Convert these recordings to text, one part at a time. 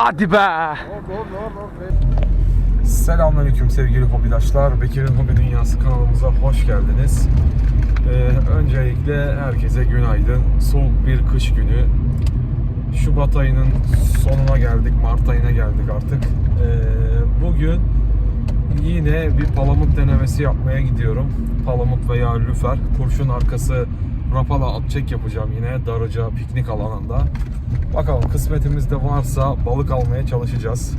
Hadi be. Selamünaleyküm sevgili hobidaşlar. Bekir'in Hobi Dünyası kanalımıza hoş geldiniz. Ee, öncelikle herkese günaydın. Soğuk bir kış günü. Şubat ayının sonuna geldik, Mart ayına geldik artık. Ee, bugün yine bir palamut denemesi yapmaya gidiyorum. Palamut veya lüfer. Kurşun arkası rapala at çek yapacağım yine Darıca piknik alanında. Bakalım kısmetimizde varsa balık almaya çalışacağız.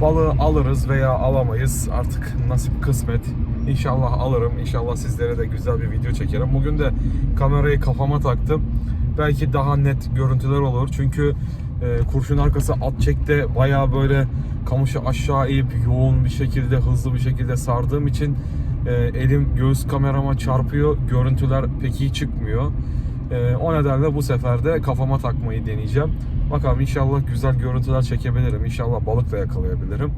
Balığı alırız veya alamayız. Artık nasip kısmet. İnşallah alırım. İnşallah sizlere de güzel bir video çekerim. Bugün de kamerayı kafama taktım. Belki daha net görüntüler olur. Çünkü e, kurşun arkası at çekte baya böyle kamışı aşağı eğip yoğun bir şekilde hızlı bir şekilde sardığım için e, elim göğüs kamerama çarpıyor. Görüntüler pek iyi çıkmıyor. E, o nedenle bu sefer de kafama takmayı deneyeceğim. Bakalım inşallah güzel görüntüler çekebilirim. İnşallah balık da yakalayabilirim.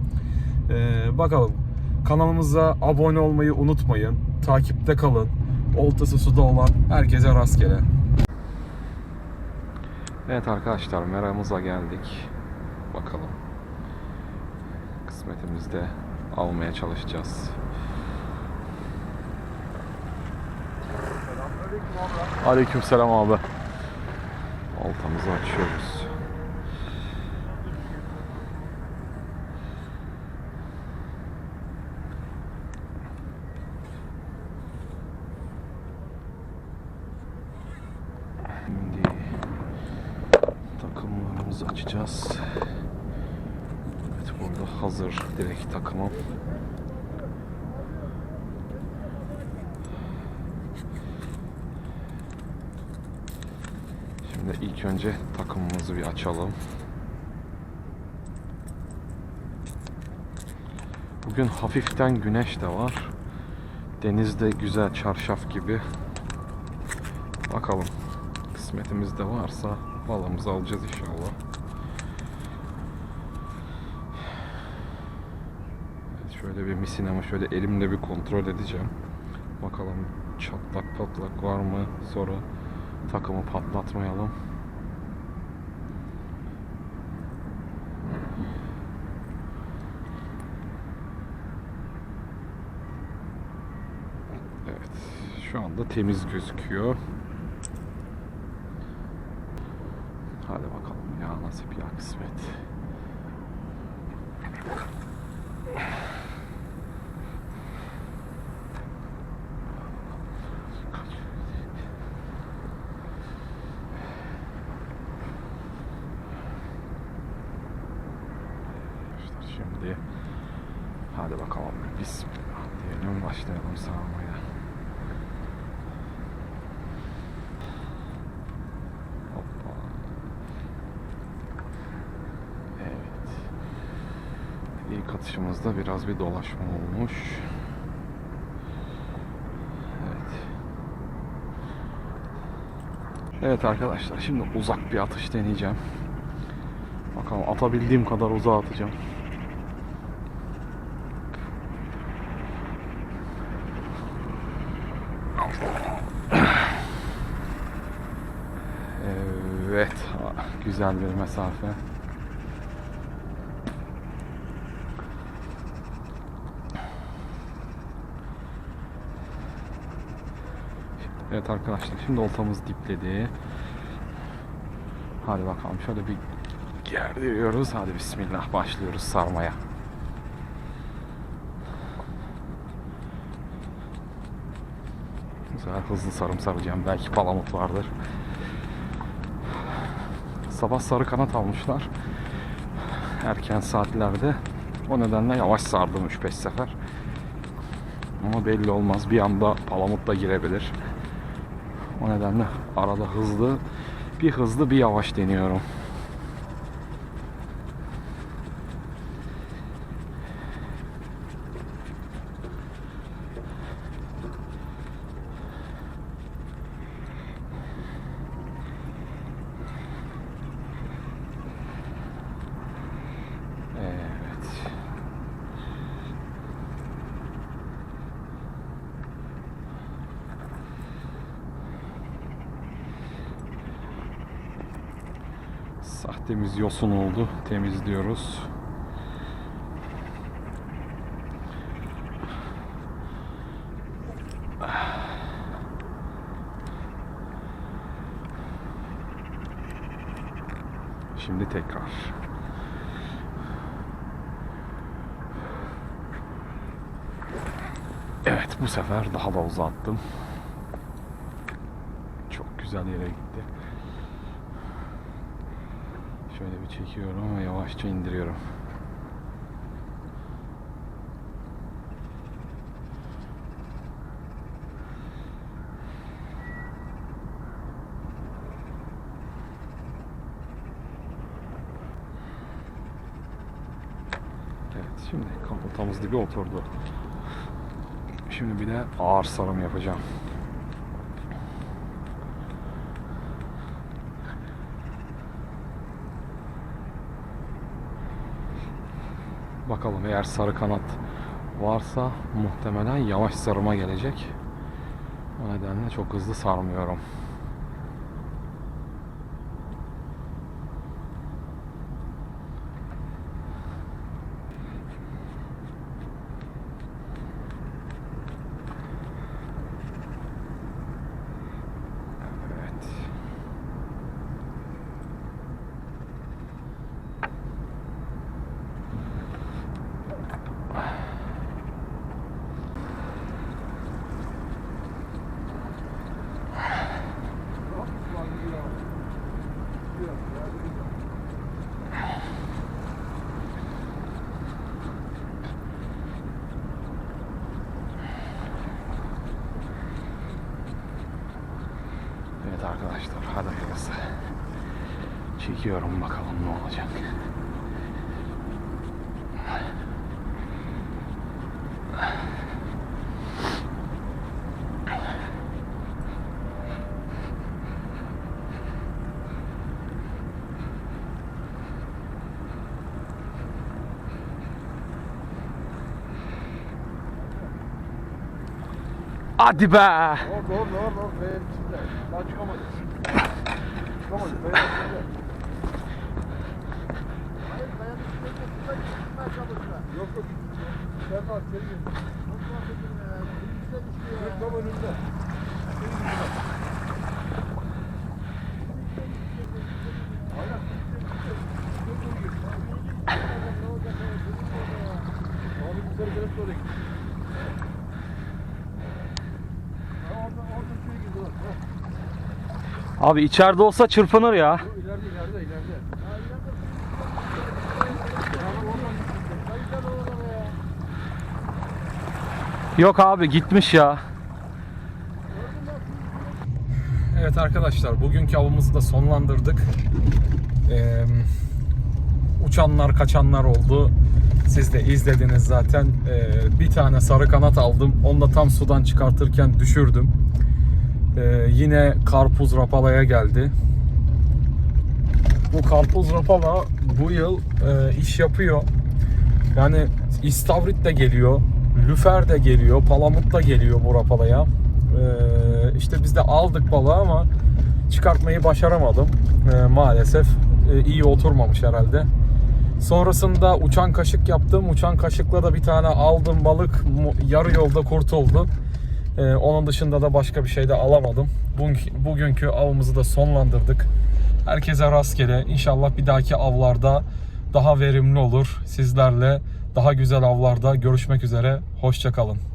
E, bakalım. Kanalımıza abone olmayı unutmayın. Takipte kalın. Oltası suda olan herkese rastgele. Evet arkadaşlar meramıza geldik. Bakalım. Kısmetimizde almaya çalışacağız. Aleykümselam abi. Oltamızı açıyoruz. Şimdi takımlarımızı açacağız. Evet burada hazır direkt takımım. Şimdi ilk önce takımımızı bir açalım. Bugün hafiften güneş de var. Deniz de güzel çarşaf gibi. Bakalım. Kısmetimizde varsa balığımızı alacağız inşallah. Evet, şöyle bir misinamı şöyle elimle bir kontrol edeceğim. Bakalım çatlak patlak var mı? Sonra takımı patlatmayalım. Evet. Şu anda temiz gözüküyor. Hadi bakalım ya nasip ya kısmet. Şimdi hadi bakalım bismillah diyelim başlayalım sağmaya. Hoppa. Evet. İlk atışımızda biraz bir dolaşma olmuş. Evet. Evet arkadaşlar şimdi uzak bir atış deneyeceğim. Bakalım atabildiğim kadar uzağa atacağım. Evet, güzel bir mesafe. Evet arkadaşlar, şimdi oltamız dipledi. Hadi bakalım şöyle bir gerdiriyoruz. Hadi bismillah başlıyoruz sarmaya. Sefer hızlı sarım saracağım. Belki palamut vardır. Sabah sarı kanat almışlar. Erken saatlerde. O nedenle yavaş sardım 3-5 sefer. Ama belli olmaz. Bir anda palamut da girebilir. O nedenle arada hızlı, bir hızlı bir yavaş deniyorum. Evet. Sahtemiz yosun oldu. Temizliyoruz. Şimdi tekrar. Evet bu sefer daha da uzattım. Çok güzel yere gitti. Şöyle bir çekiyorum ve yavaşça indiriyorum. Evet şimdi kapotamız dibi oturdu. Şimdi bir de ağır sarım yapacağım. Bakalım eğer sarı kanat varsa muhtemelen yavaş sarıma gelecek. O nedenle çok hızlı sarmıyorum. Evet. Evet arkadaşlar hadi hayırlısı. Çekiyorum bakalım ne olacak. Hadi be! Orada orada orada orada kayanın içinde. Daha çıkamadı. Çıkamadı kayanın içinde. Hayır şurada gitmeye çalışma. Yok yok. Sen bak geri gel. Nasıl bahsedeyim ya? Önümüzde düşüyor ya. Tam önünde. Abi yukarı gelip sonra git. Ha, Orada orada şey gibi bak. Ha. Abi içeride olsa çırpınır ya. Yok, abi gitmiş ya. Evet arkadaşlar bugünkü avımızı da sonlandırdık. Ee, uçanlar kaçanlar oldu. Siz de izlediniz zaten. Ee, bir tane sarı kanat aldım. Onu da tam sudan çıkartırken düşürdüm. Ee, yine karpuz rapalaya geldi. Bu karpuz rapala bu yıl e, iş yapıyor. Yani istavrit de geliyor, lüfer de geliyor, palamut da geliyor bu rapalaya. Ee, işte biz de aldık balığı ama çıkartmayı başaramadım Ee, maalesef. Ee, iyi oturmamış herhalde. Sonrasında uçan kaşık yaptım. Uçan kaşıkla da bir tane aldım balık yarı yolda kurtuldu. Ee, onun dışında da başka bir şey de alamadım. Bugünkü, bugünkü avımızı da sonlandırdık. Herkese rastgele. İnşallah bir dahaki avlarda daha verimli olur. Sizlerle daha güzel avlarda görüşmek üzere. Hoşçakalın.